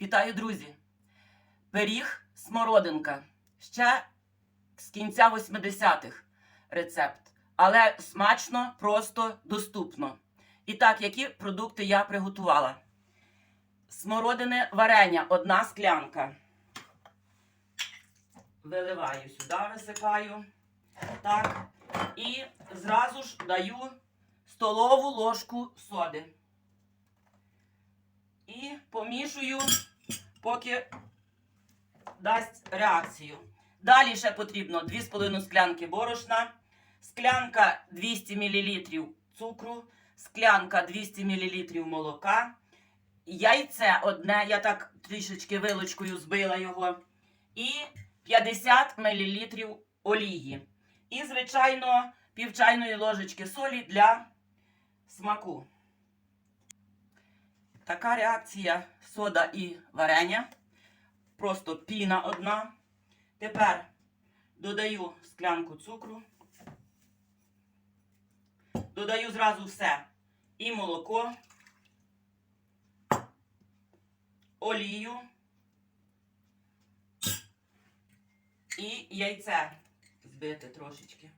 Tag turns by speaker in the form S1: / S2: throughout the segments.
S1: Вітаю, друзі! Пиріг смородинка. Ще з кінця 80-х рецепт. Але смачно, просто, доступно. І так, які продукти я приготувала? Смородини варення, одна склянка. Виливаю сюди, висипаю. Так. І зразу ж даю столову ложку соди. І помішую, поки дасть реакцію. Далі ще потрібно 2,5 склянки борошна, склянка 200 мл цукру, склянка 200 мл молока, яйце одне, я так трішечки вилочкою збила його, і 50 мл олії. І, звичайно, пів чайної ложечки солі для смаку. Така реакція сода і варення. Просто піна одна. Тепер додаю склянку цукру. Додаю зразу все. І молоко, олію і яйце збити трошечки.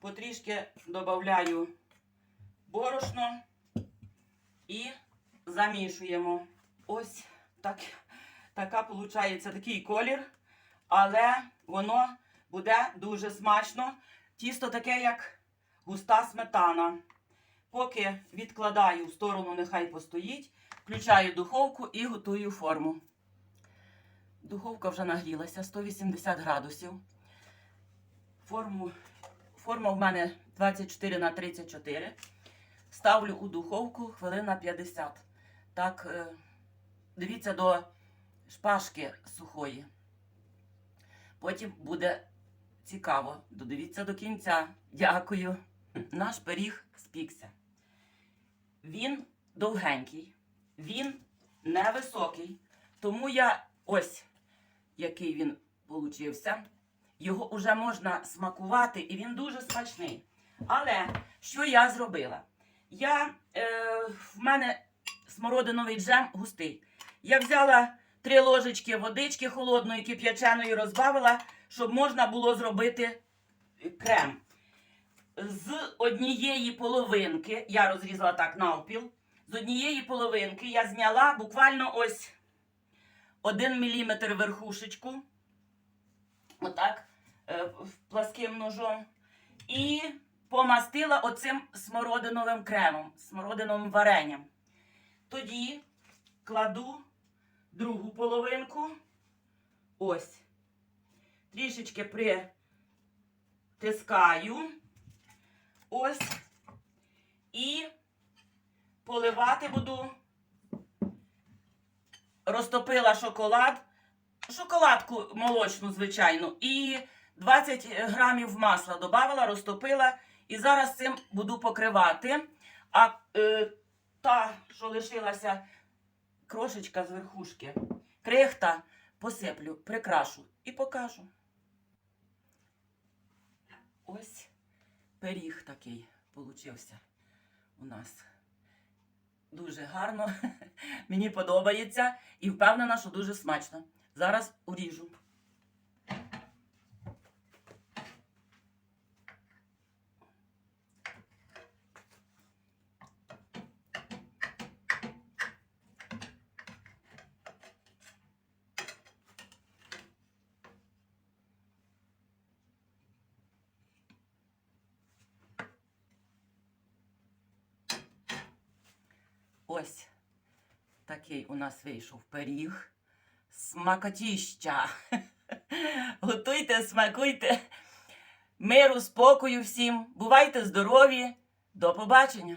S1: Потрішки додаю борошно і замішуємо. Ось так, така виходить такий колір, але воно буде дуже смачно. Тісто таке, як густа сметана. Поки відкладаю в сторону, нехай постоїть, включаю духовку і готую форму. Духовка вже нагрілася 180 градусів. Форму, форма в мене 24 на 34. Ставлю у духовку хвилин на 50. Так, е, дивіться до шпажки сухої. Потім буде цікаво. Додивіться до кінця. Дякую. Наш пиріг спікся. Він довгенький, він невисокий. Тому я ось який він получився. Його вже можна смакувати, і він дуже смачний. Але що я зробила? Я, е, в мене смородиновий джем густий. Я взяла три ложечки водички холодної, кип'яченої, розбавила, щоб можна було зробити крем. З однієї половинки, я розрізала так навпіл, з однієї половинки я зняла буквально ось 1 мм верхушечку, отак, е, пласким ножом, і помастила оцим смородиновим кремом, смородиновим варенням. Тоді кладу другу половинку, ось, трішечки притискаю, ось, і поливати буду. Розтопила шоколад, шоколадку молочну, звичайну, і 20 грамів масла додавала, розтопила. І зараз цим буду покривати. А е, та, що лишилася крошечка з верхушки, крихта посиплю, прикрашу і покажу. Ось пиріг такий получився у нас. Дуже гарно. Мені подобається і впевнена, що дуже смачно. Зараз уріжу. Ось такий у нас вийшов пиріг. Смакотіща. Готуйте, смакуйте. Миру, спокою всім. Бувайте здорові. До побачення!